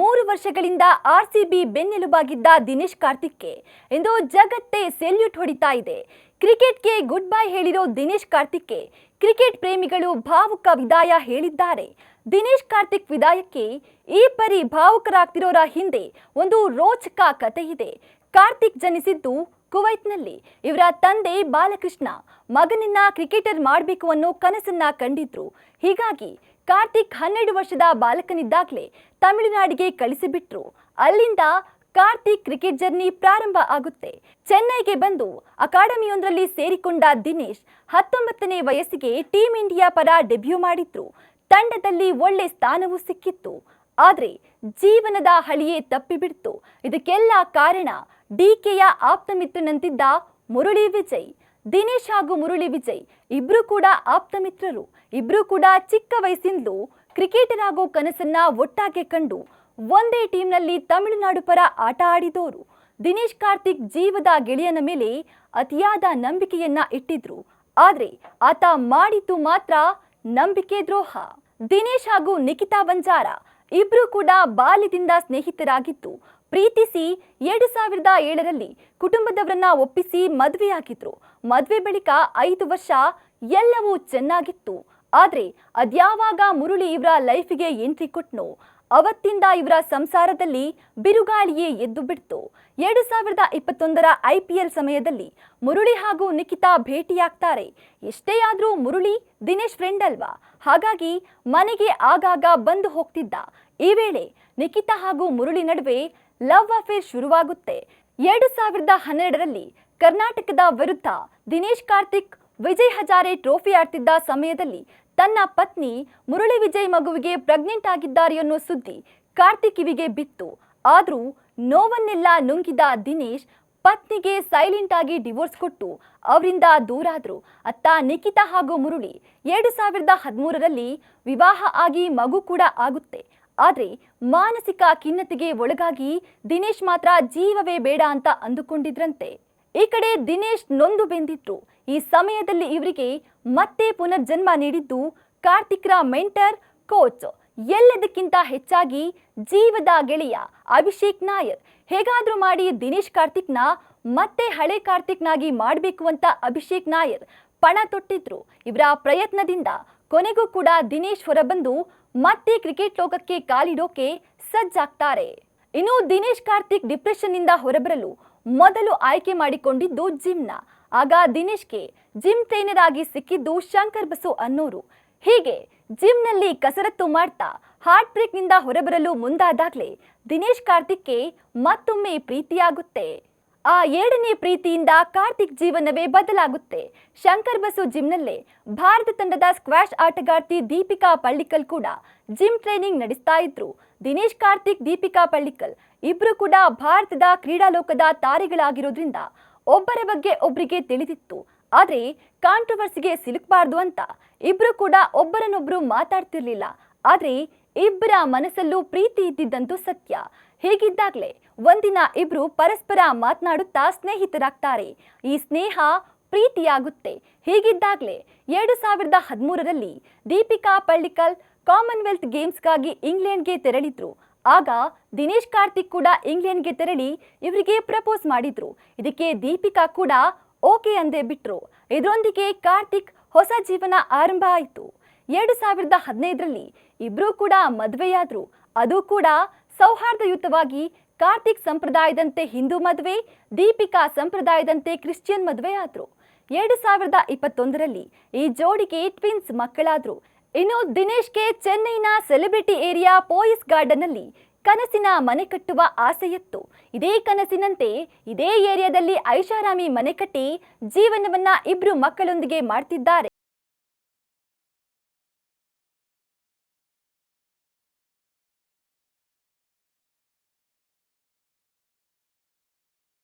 ಮೂರು ವರ್ಷಗಳಿಂದ ಆರ್ಸಿಬಿ ಬೆನ್ನೆಲುಬಾಗಿದ್ದ ದಿನೇಶ್ ಕಾರ್ತಿಕ್ಗೆ ಇಂದು ಜಗತ್ತೇ ಸೆಲ್ಯೂಟ್ ಹೊಡಿತಾ ಇದೆ. ಕ್ರಿಕೆಟ್ಗೆ ಗುಡ್ ಬೈ ಹೇಳಿರೋ ದಿನೇಶ್ ಕಾರ್ತಿಕ್ಗೆ ಕ್ರಿಕೆಟ್ ಪ್ರೇಮಿಗಳು ಭಾವುಕ ವಿದಾಯ ಹೇಳಿದ್ದಾರೆ. ದಿನೇಶ್ ಕಾರ್ತಿಕ್ ವಿದಾಯಕ್ಕೆ ಈ ಪರಿ ಭಾವುಕರಾಗ್ತಿರೋರ ಹಿಂದೆ ಒಂದು ರೋಚಕ ಕಥೆ ಇದೆ ಕಾರ್ತಿಕ್ ಜನಿಸಿದ್ದು ಕುವೈತ್ನಲ್ಲಿ ಇವರ ತಂದೆ ಬಾಲಕೃಷ್ಣ ಮಗನನ್ನ ಕ್ರಿಕೆಟರ್ ಮಾಡಬೇಕು ಅನ್ನೋ ಕನಸನ್ನ ಕಂಡಿದ್ರು. ಹೀಗಾಗಿ ಕಾರ್ತಿಕ್ ಹನ್ನೆರಡು ವರ್ಷದ ಬಾಲಕನಿದ್ದಾಗಲೇ ತಮಿಳುನಾಡಿಗೆ ಕಳಿಸಿಬಿಟ್ರು. ಅಲ್ಲಿಂದ ಕಾರ್ತಿಕ್ ಕ್ರಿಕೆಟ್ ಜರ್ನಿ ಪ್ರಾರಂಭ ಆಗುತ್ತೆ. ಚೆನ್ನೈಗೆ ಬಂದು ಅಕಾಡೆಮಿಯೊಂದರಲ್ಲಿ ಸೇರಿಕೊಂಡ ದಿನೇಶ್ ಹತ್ತೊಂಬತ್ತನೇ ವಯಸ್ಸಿಗೆ ಟೀಂ ಇಂಡಿಯಾ ಪರ ಡೆಬ್ಯೂ ಮಾಡಿದ್ರು. ತಂಡದಲ್ಲಿ ಒಳ್ಳೆ ಸ್ಥಾನವೂ ಸಿಕ್ಕಿತ್ತು. ಆದ್ರೆ ಜೀವನದ ಹಳಿಯೇ ತಪ್ಪಿಬಿಡ್ತು. ಇದಕ್ಕೆಲ್ಲ ಕಾರಣ ಡಿಕೆಯ ಆಪ್ತ ಮಿತ್ರನಂತಿದ್ದ ಮುರಳಿ ವಿಜಯ್. ದಿನೇಶ್ ಹಾಗೂ ಮುರಳಿ ವಿಜಯ್ ಇಬ್ಬರು ಕೂಡ ಆಪ್ತ ಮಿತ್ರರು ಇಬ್ಬರು ಕೂಡ ಚಿಕ್ಕ ವಯಸ್ಸಿಂದಲೂ ಕ್ರಿಕೆಟರ್ ಆಗೋ ಕನಸನ್ನ ಒಟ್ಟಾಗೆ ಕಂಡು ಒಂದೇ ಟೀಮ್ನಲ್ಲಿ ತಮಿಳುನಾಡು ಪರ ಆಟ ಆಡಿದವರು ದಿನೇಶ್ ಕಾರ್ತಿಕ್ ಜೀವದ ಗೆಳೆಯನ ಮೇಲೆ ಅತಿಯಾದ ನಂಬಿಕೆಯನ್ನ ಇಟ್ಟಿದ್ರು. ಆದರೆ ಆತ ಮಾಡಿದ್ದು ಮಾತ್ರ ನಂಬಿಕೆ ದ್ರೋಹ. ದಿನೇಶ್ ಹಾಗೂ ನಿಖಿತಾ ಬಂಜಾರ ಇಬ್ರು ಕೂಡ ಬಾಲ್ಯದಿಂದ ಸ್ನೇಹಿತರಾಗಿದ್ದು, ಪ್ರೀತಿಸಿ ಎರಡು ಸಾವಿರದ ಏಳರಲ್ಲಿ ಕುಟುಂಬದವರನ್ನ ಒಪ್ಪಿಸಿ ಮದುವೆಯಾಗಿದ್ರು. ಮದುವೆ ಬಳಿಕ ಐದು ವರ್ಷ ಎಲ್ಲವೂ ಚೆನ್ನಾಗಿತ್ತು. ಆದ್ರೆ ಅದ್ಯಾವಾಗ ಮುರುಳಿ ಇವರ ಲೈಫಿಗೆ ಎಂಟ್ರಿ ಕೊಟ್ನೋ ಅವತ್ತಿಂದ ಇವರ ಸಂಸಾರದಲ್ಲಿ ಬಿರುಗಾಳಿಯೇ ಎದ್ದು ಬಿಡ್ತು. ಎರಡು ಸಾವಿರದ ಇಪ್ಪತ್ತೊಂದರ ಐ ಸಮಯದಲ್ಲಿ ಮುರುಳಿ ಹಾಗೂ ನಿಖಿತಾ ಭೇಟಿಯಾಗ್ತಾರೆ. ಎಷ್ಟೇ ಆದರೂ ಮುರುಳಿ, ದಿನೇಶ್ ಫ್ರೆಂಡ್ ಅಲ್ವಾ? ಹಾಗಾಗಿ ಮನೆಗೆ ಆಗಾಗ ಬಂದು ಹೋಗ್ತಿದ್ದ. ಈ ವೇಳೆ ನಿಖಿತಾ ಹಾಗೂ ಮುರುಳಿ ನಡುವೆ ಲವ್ ಅಫೇರ್ ಶುರುವಾಗುತ್ತೆ. ಎರಡು ಸಾವಿರದ ಹನ್ನೆರಡರಲ್ಲಿ ಕರ್ನಾಟಕದ ವಿರುದ್ಧ ದಿನೇಶ್ ಕಾರ್ತಿಕ್ ವಿಜಯ್ ಹಜಾರೆ ಟ್ರೋಫಿ ಆಡ್ತಿದ್ದ ಸಮಯದಲ್ಲಿ ತನ್ನ ಪತ್ನಿ ಮುರಳಿ ವಿಜಯ್ ಮಗುವಿಗೆ ಪ್ರೆಗ್ನೆಂಟ್ ಆಗಿದ್ದಾರೆ ಅನ್ನೋ ಸುದ್ದಿ ಕಾರ್ತಿಕ್ ಕಿವಿಗೆ ಬಿತ್ತು. ಆದರೂ ನೋವನ್ನೆಲ್ಲ ನುಂಗಿದ ದಿನೇಶ್ ಪತ್ನಿಗೆ ಸೈಲೆಂಟ್ ಆಗಿ ಡಿವೋರ್ಸ್ ಕೊಟ್ಟು ಅವರಿಂದ ದೂರಾದ್ರು ಅತ್ತ ನಿಖಿತಾ ಹಾಗೂ ಮುರುಳಿ ಎರಡು ಸಾವಿರದ ಹದಿಮೂರರಲ್ಲಿ ವಿವಾಹ ಆಗಿ ಮಗು ಕೂಡ ಆಗುತ್ತೆ. ಆದರೆ ಮಾನಸಿಕ ಖಿನ್ನತೆಗೆ ಒಳಗಾಗಿ ದಿನೇಶ್ ಮಾತ್ರ ಜೀವವೇ ಬೇಡ ಅಂತ ಅಂದುಕೊಂಡಿದ್ರಂತೆ. ಈ ಕಡೆ ದಿನೇಶ್ ನೊಂದು ಬೆಂದಿದ್ರು. ಈ ಸಮಯದಲ್ಲಿ ಇವರಿಗೆ ಮತ್ತೆ ಪುನರ್ಜನ್ಮ ನೀಡಿದ್ದು ಕಾರ್ತಿಕ್ರ ಮೆಂಟರ್, ಕೋಚ್. ಎಲ್ಲದಕ್ಕಿಂತ ಹೆಚ್ಚಾಗಿ ಜೀವದ ಗೆಳೆಯ ಅಭಿಷೇಕ್ ನಾಯರ್. ಹೇಗಾದರೂ ಮಾಡಿ ದಿನೇಶ್ ಕಾರ್ತಿಕ್ನ ಮತ್ತೆ ಹಳೆ ಕಾರ್ತಿಕ್ನಾಗಿ ಮಾಡಬೇಕು ಅಂತ ಅಭಿಷೇಕ್ ನಾಯರ್ ಪಣ ತೊಟ್ಟಿದ್ರು. ಇವರ ಪ್ರಯತ್ನದಿಂದ ಕೊನೆಗೂ ಕೂಡ ದಿನೇಶ್ ಹೊರಬಂದು ಮತ್ತೆ ಕ್ರಿಕೆಟ್ ಲೋಕಕ್ಕೆ ಕಾಲಿಡೋಕೆ ಸಜ್ಜಾಗ್ತಾರೆ. ಇನ್ನು ದಿನೇಶ್ ಕಾರ್ತಿಕ್ ಡಿಪ್ರೆಷನ್ನಿಂದ ಹೊರಬರಲು ಮೊದಲು ಆಯ್ಕೆ ಮಾಡಿಕೊಂಡಿದ್ದು ಜಿಮ್ನ. ಆಗ ದಿನೇಶ್ಗೆ ಜಿಮ್ ಟ್ರೈನರ್ ಆಗಿ ಸಿಕ್ಕಿದ್ದು ಶಂಕರ್ ಬಸು ಅನ್ನೋರು. ಹೀಗೆ ಜಿಮ್ನಲ್ಲಿ ಕಸರತ್ತು ಮಾಡ್ತಾ ಹಾರ್ಟ್ ಬ್ರೇಕ್ನಿಂದ ಹೊರಬರಲು ಮುಂದಾದಾಗಲೇ ದಿನೇಶ್ ಕಾರ್ತಿಕ್ಗೆ ಮತ್ತೊಮ್ಮೆ ಪ್ರೀತಿಯಾಗುತ್ತೆ. ಆ ಏಳನೇ ಪ್ರೀತಿಯಿಂದ ಕಾರ್ತಿಕ್ ಜೀವನವೇ ಬದಲಾಗುತ್ತೆ. ಶಂಕರ್ ಬಸು ಜಿಮ್ನಲ್ಲೇ ಭಾರತ ತಂಡದ ಸ್ಕ್ವಾಷ್ ಆಟಗಾರ್ತಿ ದೀಪಿಕಾ ಪಳ್ಳಿಕಲ್ ಕೂಡ ಜಿಮ್ ಟ್ರೈನಿಂಗ್ ನಡೆಸ್ತಾ ಇದ್ರು. ದಿನೇಶ್ ಕಾರ್ತಿಕ್, ದೀಪಿಕಾ ಪಳ್ಳಿಕಲ್ ಇಬ್ರು ಕೂಡ ಭಾರತದ ಕ್ರೀಡಾಲೋಕದ ತಾರೆಗಳಾಗಿರೋದ್ರಿಂದ ಒಬ್ಬರ ಬಗ್ಗೆ ಒಬ್ಬರಿಗೆ ತಿಳಿದಿತ್ತು. ಆದರೆ ಕಾಂಟ್ರವರ್ಸಿಗೆ ಸಿಲುಕಬಾರ್ದು ಅಂತ ಇಬ್ರು ಕೂಡ ಒಬ್ಬರನ್ನೊಬ್ಬರು ಮಾತಾಡ್ತಿರ್ಲಿಲ್ಲ. ಆದರೆ ಇಬ್ಬರ ಮನಸ್ಸಲ್ಲೂ ಪ್ರೀತಿ ಇದ್ದಿದ್ದಂತೂ ಸತ್ಯ. ಹೀಗಿದ್ದಾಗ್ಲೇ ಒಂದಿನ ಇಬ್ರು ಪರಸ್ಪರ ಮಾತನಾಡುತ್ತಾ ಸ್ನೇಹಿತರಾಗ್ತಾರೆ. ಈ ಸ್ನೇಹ ಪ್ರೀತಿಯಾಗುತ್ತೆ. ಹೀಗಿದ್ದಾಗ್ಲೇ ಎರಡು ಸಾವಿರದ ಹದಿಮೂರರಲ್ಲಿ ದೀಪಿಕಾ ಪಳ್ಳಿಕಲ್ ಕಾಮನ್ವೆಲ್ತ್ ಗೇಮ್ಸ್ಗಾಗಿ ಇಂಗ್ಲೆಂಡ್ಗೆ ತೆರಳಿದ್ರು. ಆಗ ದಿನೇಶ್ ಕಾರ್ತಿಕ್ ಕೂಡ ಇಂಗ್ಲೆಂಡ್ಗೆ ತೆರಳಿ ಇವರಿಗೆ ಪ್ರಪೋಸ್ ಮಾಡಿದ್ರು. ಇದಕ್ಕೆ ದೀಪಿಕಾ ಕೂಡ ಓಕೆ ಅಂದೇ ಬಿಟ್ರು. ಇದರೊಂದಿಗೆ ಕಾರ್ತಿಕ್ ಹೊಸ ಜೀವನ ಆರಂಭ ಆಯಿತು. ಎರಡು ಸಾವಿರದ ಹದಿನೈದರಲ್ಲಿ ಇಬ್ಬರೂ ಕೂಡ ಮದುವೆಯಾದರು. ಅದು ಕೂಡ ಸೌಹಾರ್ದಯುತವಾಗಿ ಕಾರ್ತಿಕ್ ಸಂಪ್ರದಾಯದಂತೆ ಹಿಂದೂ ಮದುವೆ, ದೀಪಿಕಾ ಸಂಪ್ರದಾಯದಂತೆ ಕ್ರಿಶ್ಚಿಯನ್ ಮದುವೆ ಆದ್ರು. ಎರಡು ಸಾವಿರದ ಇಪ್ಪತ್ತೊಂದರಲ್ಲಿ ಈ ಜೋಡಿಗೆ ಟ್ವಿನ್ಸ್ ಮಕ್ಕಳಾದ್ರು. ಇನ್ನು ದಿನೇಶ್ಗೆ ಚೆನ್ನೈನ ಸೆಲೆಬ್ರಿಟಿ ಏರಿಯಾ ಪೋಯಿಸ್ ಗಾರ್ಡನ್ನಲ್ಲಿ ಕನಸಿನ ಮನೆ ಕಟ್ಟುವ ಆಸೆಯಿತ್ತು. ಇದೇ ಕನಸಿನಂತೆ ಇದೇ ಏರಿಯಾದಲ್ಲಿ ಐಷಾರಾಮಿ ಮನೆ ಕಟ್ಟಿ ಜೀವನವನ್ನ ಇಬ್ರು ಮಕ್ಕಳೊಂದಿಗೆ ಮಾಡ್ತಿದ್ದಾರೆ.